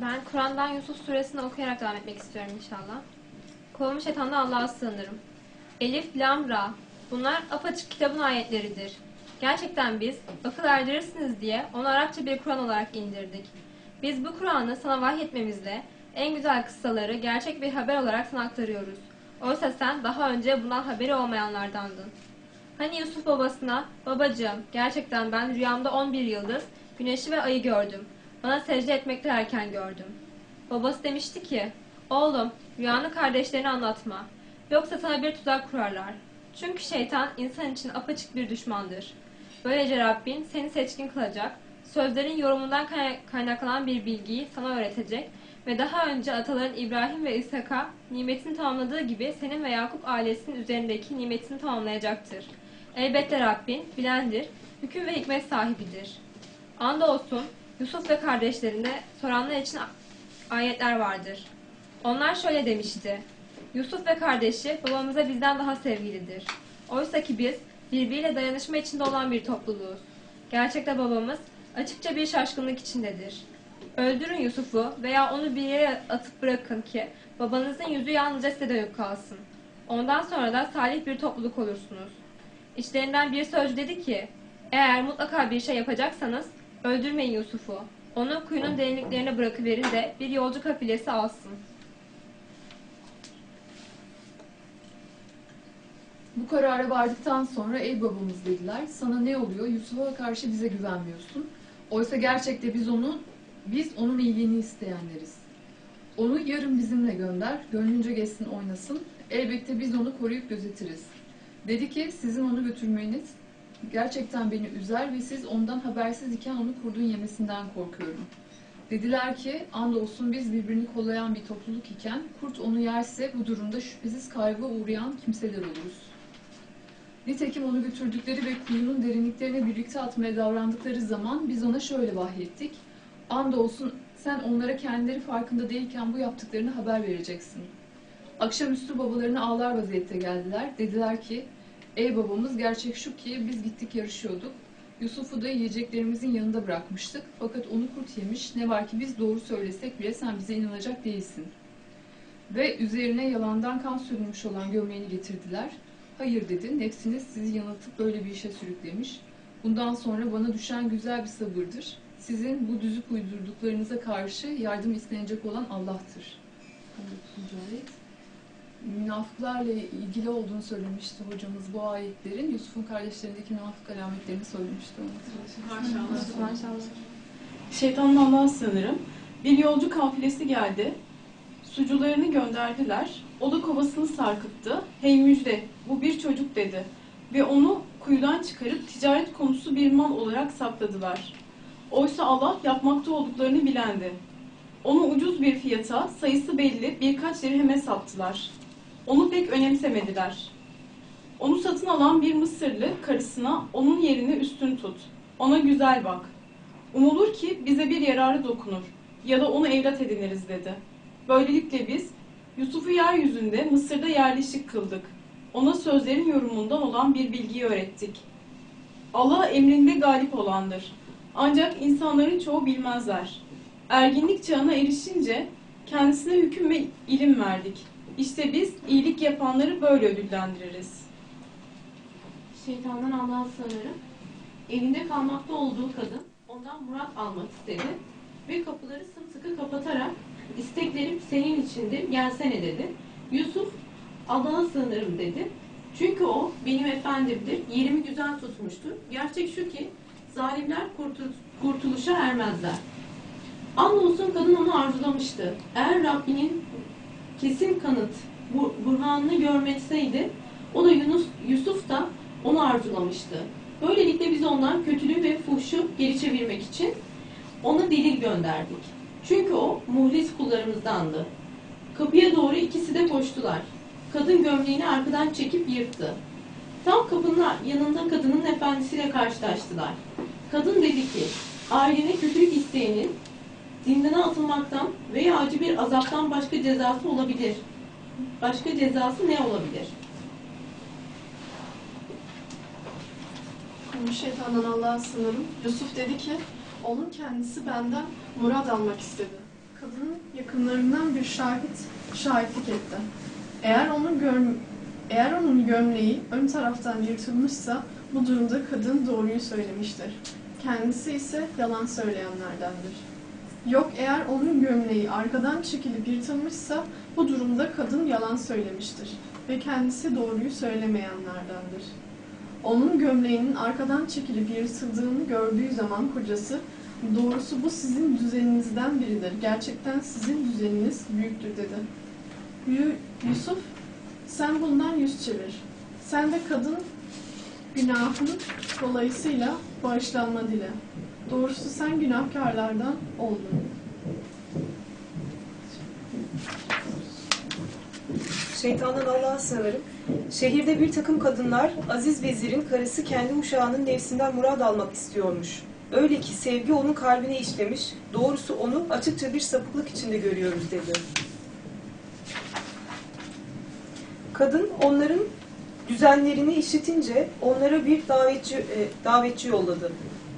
Ben Kur'an'dan Yusuf suresini okuyarak devam etmek istiyorum inşallah. Kovulmuş şeytandan Allah'a sığınırım. Elif, Lam, Ra. Bunlar apaçık kitabın ayetleridir. Gerçekten biz akıl erdirirsiniz diye onu Arapça bir Kur'an olarak indirdik. Biz bu Kur'an'ı sana vahyetmemizle en güzel kıssaları gerçek bir haber olarak sana aktarıyoruz. Oysa sen daha önce bundan haberi olmayanlardandın. Hani Yusuf babasına, babacığım gerçekten ben rüyamda 11 yıldız, güneşi ve ayı gördüm. Bana secde etmekte erken gördüm. Babası demişti ki, oğlum rüyanı kardeşlerine anlatma. Yoksa sana bir tuzak kurarlar. Çünkü şeytan insan için apaçık bir düşmandır. Böylece Rabbin seni seçkin kılacak, sözlerin yorumundan kay- kaynaklanan bir bilgiyi sana öğretecek ve daha önce ataların İbrahim ve İshak'a nimetini tamamladığı gibi senin ve Yakup ailesinin üzerindeki nimetini tamamlayacaktır. Elbette Rabbin bilendir, hüküm ve hikmet sahibidir. Andolsun Yusuf ve kardeşlerine soranlar için ayetler vardır. Onlar şöyle demişti. Yusuf ve kardeşi babamıza bizden daha sevgilidir. Oysa ki biz birbiriyle dayanışma içinde olan bir topluluğuz. Gerçekte babamız açıkça bir şaşkınlık içindedir. Öldürün Yusuf'u veya onu bir yere atıp bırakın ki babanızın yüzü yalnızca size dönük kalsın. Ondan sonra da salih bir topluluk olursunuz. İçlerinden bir sözcü dedi ki, eğer mutlaka bir şey yapacaksanız öldürmeyin Yusuf'u. Onu kuyunun derinliklerine bırakıverin de bir yolcu kafilesi alsın. Bu karara vardıktan sonra ey babamız dediler. Sana ne oluyor? Yusuf'a karşı bize güvenmiyorsun. Oysa gerçekte biz onu biz onun iyiliğini isteyenleriz. Onu yarın bizimle gönder. Gönlünce geçsin oynasın. Elbette biz onu koruyup gözetiriz. Dedi ki sizin onu götürmeniz gerçekten beni üzer ve siz ondan habersiz iken onu kurdun yemesinden korkuyorum. Dediler ki andolsun biz birbirini kollayan bir topluluk iken kurt onu yerse bu durumda şüphesiz kaybı uğrayan kimseler oluruz. Nitekim onu götürdükleri ve kuyunun derinliklerine birlikte atmaya davrandıkları zaman biz ona şöyle vahyettik. Andolsun sen onlara kendileri farkında değilken bu yaptıklarını haber vereceksin. Akşamüstü babalarına ağlar vaziyette geldiler. Dediler ki, ey babamız gerçek şu ki biz gittik yarışıyorduk. Yusuf'u da yiyeceklerimizin yanında bırakmıştık. Fakat onu kurt yemiş. Ne var ki biz doğru söylesek bile sen bize inanacak değilsin. Ve üzerine yalandan kan sürülmüş olan gömleğini getirdiler. Hayır dedi, nefsiniz sizi yanıltıp böyle bir işe sürüklemiş. Bundan sonra bana düşen güzel bir sabırdır. Sizin bu düzüp uydurduklarınıza karşı yardım istenecek olan Allah'tır. 19. ayet. Münafıklarla ilgili olduğunu söylemişti hocamız bu ayetlerin. Yusuf'un kardeşlerindeki münafık alametlerini söylemişti. Hatırlıyorsunuz. Maşallah. Şeytanın Allah'a sığınırım. Bir yolcu kafilesi geldi. Sucularını gönderdiler. O da kovasını sarkıttı. Hey müjde, bu bir çocuk dedi. Ve onu kuyudan çıkarıp ticaret konusu bir mal olarak sakladılar. Oysa Allah yapmakta olduklarını bilendi. Onu ucuz bir fiyata, sayısı belli birkaç dirheme sattılar. Onu pek önemsemediler. Onu satın alan bir Mısırlı karısına onun yerini üstün tut. Ona güzel bak. Umulur ki bize bir yararı dokunur ya da onu evlat ediniriz dedi. Böylelikle biz Yusuf'u yeryüzünde Mısır'da yerleşik kıldık. Ona sözlerin yorumundan olan bir bilgiyi öğrettik. Allah emrinde galip olandır. Ancak insanların çoğu bilmezler. Erginlik çağına erişince kendisine hüküm ve ilim verdik. İşte biz iyilik yapanları böyle ödüllendiririz. Şeytandan Allah'a sığınırım. Evinde kalmakta olduğu kadın ondan murat almak istedi ve kapıları sımsıkı kapatarak isteklerim senin içindir gelsene dedi. Yusuf Allah'a sığınırım dedi. Çünkü o benim efendimdir, yerimi güzel tutmuştur. Gerçek şu ki zalimler kurtul- kurtuluşa ermezler. Andolsun kadın onu arzulamıştı. Eğer Rabbinin kesin kanıt, bu, burhanını görmetseydi o da Yunus, Yusuf da onu arzulamıştı. Böylelikle biz ondan kötülüğü ve fuhşu geri çevirmek için ona delil gönderdik. Çünkü o muhlis kullarımızdandı. Kapıya doğru ikisi de koştular. Kadın gömleğini arkadan çekip yırttı. Tam kapının yanında kadının efendisiyle karşılaştılar. Kadın dedi ki, ailene kötülük isteyenin zindana atılmaktan veya acı bir azaptan başka cezası olabilir. Başka cezası ne olabilir? Şeytandan Allah'a sığınırım. Yusuf dedi ki, onun kendisi benden murad almak istedi. Kadın yakınlarından bir şahit şahitlik etti. Eğer onun göm eğer onun gömleği ön taraftan yırtılmışsa bu durumda kadın doğruyu söylemiştir. Kendisi ise yalan söyleyenlerdendir. Yok eğer onun gömleği arkadan çekilip yırtılmışsa bu durumda kadın yalan söylemiştir ve kendisi doğruyu söylemeyenlerdendir. Onun gömleğinin arkadan çekilip yırtıldığını gördüğü zaman kocası Doğrusu bu sizin düzeninizden biridir. Gerçekten sizin düzeniniz büyüktür dedi. Yu- Yusuf sen bundan yüz çevir. Sen de kadın günahın dolayısıyla bağışlanma dile. Doğrusu sen günahkarlardan oldun. Şeytandan Allah'a sığınırım. Şehirde bir takım kadınlar Aziz Vezir'in karısı kendi uşağının nefsinden murad almak istiyormuş. Öyle ki sevgi onun kalbine işlemiş, doğrusu onu açıkça bir sapıklık içinde görüyoruz dedi. Kadın onların düzenlerini işitince onlara bir davetçi, e, davetçi yolladı.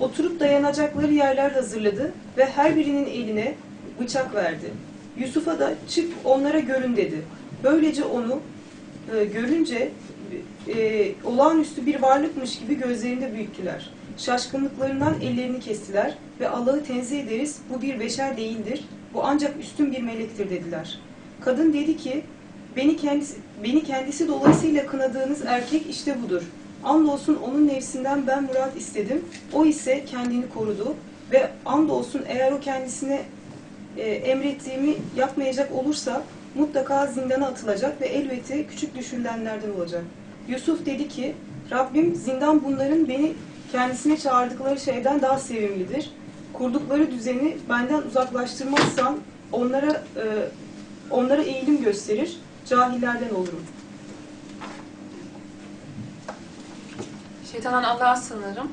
Oturup dayanacakları yerler hazırladı ve her birinin eline bıçak verdi. Yusuf'a da çık onlara görün dedi. Böylece onu e, görünce e, olağanüstü bir varlıkmış gibi gözlerinde büyüttüler. Şaşkınlıklarından ellerini kestiler ve Allah'ı tenzih ederiz bu bir beşer değildir, bu ancak üstün bir melektir dediler. Kadın dedi ki, beni kendisi, beni kendisi dolayısıyla kınadığınız erkek işte budur. Andolsun onun nefsinden ben murat istedim, o ise kendini korudu ve andolsun eğer o kendisine e, emrettiğimi yapmayacak olursa mutlaka zindana atılacak ve elbette küçük düşürülenlerden olacak. Yusuf dedi ki, Rabbim zindan bunların beni kendisine çağırdıkları şeyden daha sevimlidir. Kurdukları düzeni benden uzaklaştırmazsam onlara e, onlara eğilim gösterir, cahillerden olurum. Şeytandan Allah'a sığınırım.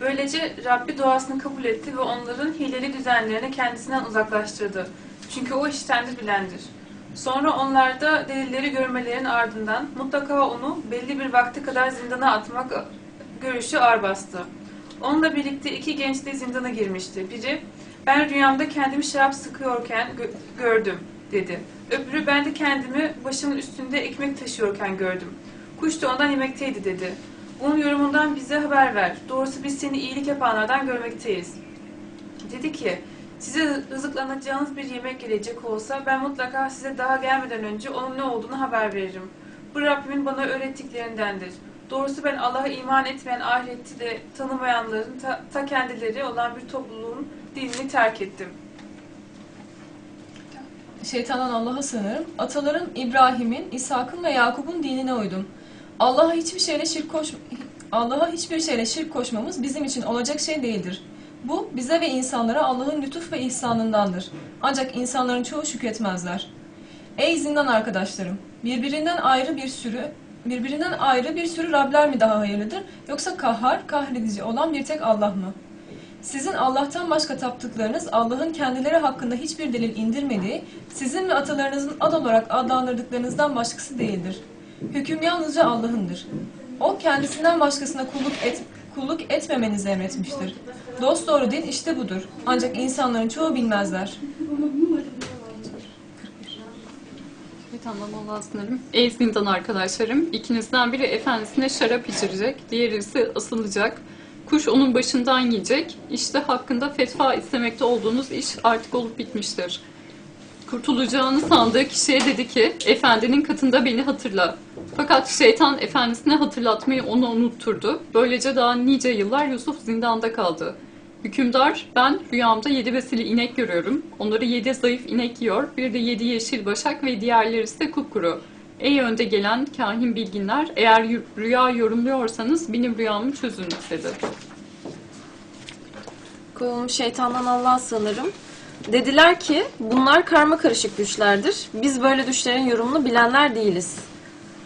Böylece Rabbi duasını kabul etti ve onların hileli düzenlerini kendisinden uzaklaştırdı. Çünkü o iştendir bilendir. Sonra onlar da delilleri görmelerin ardından mutlaka onu belli bir vakte kadar zindana atmak görüşü ağır bastı. Onunla birlikte iki genç de zindana girmişti. Biri, ben rüyamda kendimi şarap sıkıyorken gö- gördüm dedi. Öbürü, ben de kendimi başımın üstünde ekmek taşıyorken gördüm. Kuş da ondan yemekteydi dedi. Bunun yorumundan bize haber ver. Doğrusu biz seni iyilik yapanlardan görmekteyiz. Dedi ki, size rızıklanacağınız bir yemek gelecek olsa ben mutlaka size daha gelmeden önce onun ne olduğunu haber veririm. Bu Rabbimin bana öğrettiklerindendir. Doğrusu ben Allah'a iman etmeyen ahireti de tanımayanların ta, ta kendileri olan bir topluluğun dinini terk ettim. Şeytandan Allah'a sığınırım. Ataların İbrahim'in, İshak'ın ve Yakup'un dinine uydum. Allah'a hiçbir şeyle şirk koş Allah'a hiçbir şeyle şirk koşmamız bizim için olacak şey değildir. Bu bize ve insanlara Allah'ın lütuf ve ihsanındandır. Ancak insanların çoğu şükretmezler. Ey zindan arkadaşlarım, birbirinden ayrı bir sürü birbirinden ayrı bir sürü Rabler mi daha hayırlıdır yoksa kahhar, kahredici olan bir tek Allah mı? Sizin Allah'tan başka taptıklarınız Allah'ın kendileri hakkında hiçbir delil indirmediği, sizin ve atalarınızın ad olarak adlandırdıklarınızdan başkası değildir. Hüküm yalnızca Allah'ındır. O kendisinden başkasına kulluk, et, kulluk etmemenizi emretmiştir. Dost doğru din işte budur. Ancak insanların çoğu bilmezler. Şeytandan Allah'a sınırım. Ey zindan arkadaşlarım, ikinizden biri efendisine şarap içirecek, diğeri ise asılacak. Kuş onun başından yiyecek. İşte hakkında fetva istemekte olduğunuz iş artık olup bitmiştir. Kurtulacağını sandığı kişiye dedi ki, efendinin katında beni hatırla. Fakat şeytan efendisine hatırlatmayı onu unutturdu. Böylece daha nice yıllar Yusuf zindanda kaldı. Hükümdar, ben rüyamda yedi vesile inek görüyorum. Onları yedi zayıf inek yiyor. Bir de yedi yeşil başak ve diğerleri ise kupkuru. Ey önde gelen kahin bilginler, eğer rüya yorumluyorsanız benim rüyamı çözün dedi. Kovulmuş şeytandan Allah'a sığınırım. Dediler ki bunlar karma karışık düşlerdir. Biz böyle düşlerin yorumunu bilenler değiliz.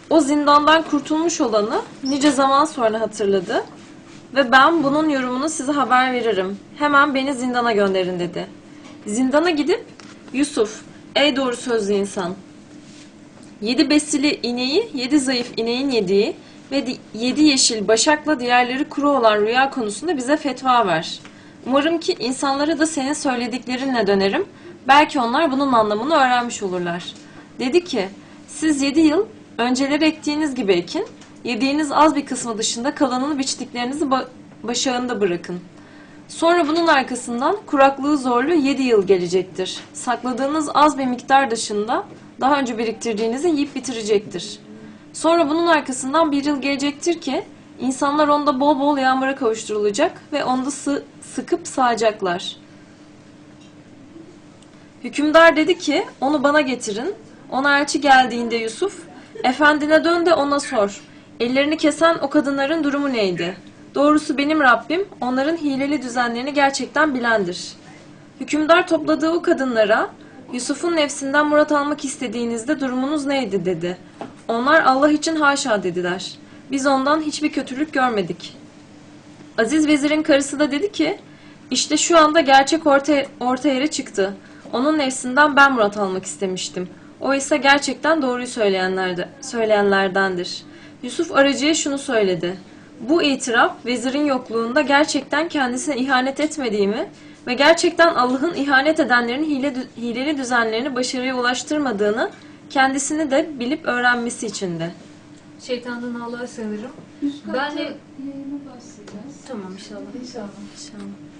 O zindandan kurtulmuş olanı nice zaman sonra hatırladı ve ben bunun yorumunu size haber veririm. Hemen beni zindana gönderin dedi. Zindana gidip Yusuf, ey doğru sözlü insan. Yedi besili ineği, yedi zayıf ineğin yediği ve di- yedi yeşil başakla diğerleri kuru olan rüya konusunda bize fetva ver. Umarım ki insanlara da senin söylediklerinle dönerim. Belki onlar bunun anlamını öğrenmiş olurlar. Dedi ki, siz yedi yıl önceleri ektiğiniz gibi ekin, yediğiniz az bir kısmı dışında kalanını biçtiklerinizi ba- başağında bırakın. Sonra bunun arkasından kuraklığı zorlu 7 yıl gelecektir. Sakladığınız az bir miktar dışında daha önce biriktirdiğinizi yiyip bitirecektir. Sonra bunun arkasından bir yıl gelecektir ki insanlar onda bol bol yağmura kavuşturulacak ve onda sı- sıkıp sağacaklar. Hükümdar dedi ki onu bana getirin. Ona elçi geldiğinde Yusuf, efendine dön de ona sor. Ellerini kesen o kadınların durumu neydi? Doğrusu benim Rabbim onların hileli düzenlerini gerçekten bilendir. Hükümdar topladığı o kadınlara Yusuf'un nefsinden murat almak istediğinizde durumunuz neydi dedi. Onlar Allah için haşa dediler. Biz ondan hiçbir kötülük görmedik. Aziz vezirin karısı da dedi ki işte şu anda gerçek orta, orta yere çıktı. Onun nefsinden ben murat almak istemiştim. O ise gerçekten doğruyu söyleyenlerde, söyleyenlerdendir. Yusuf aracıya şunu söyledi. Bu itiraf vezirin yokluğunda gerçekten kendisine ihanet etmediğimi ve gerçekten Allah'ın ihanet edenlerin hile, hileli düzenlerini başarıya ulaştırmadığını kendisini de bilip öğrenmesi içindi. Şeytandan Allah'a sığınırım. Üst Ben de- yayına başlayacağız. Tamam inşallah. İnşallah. İnşallah.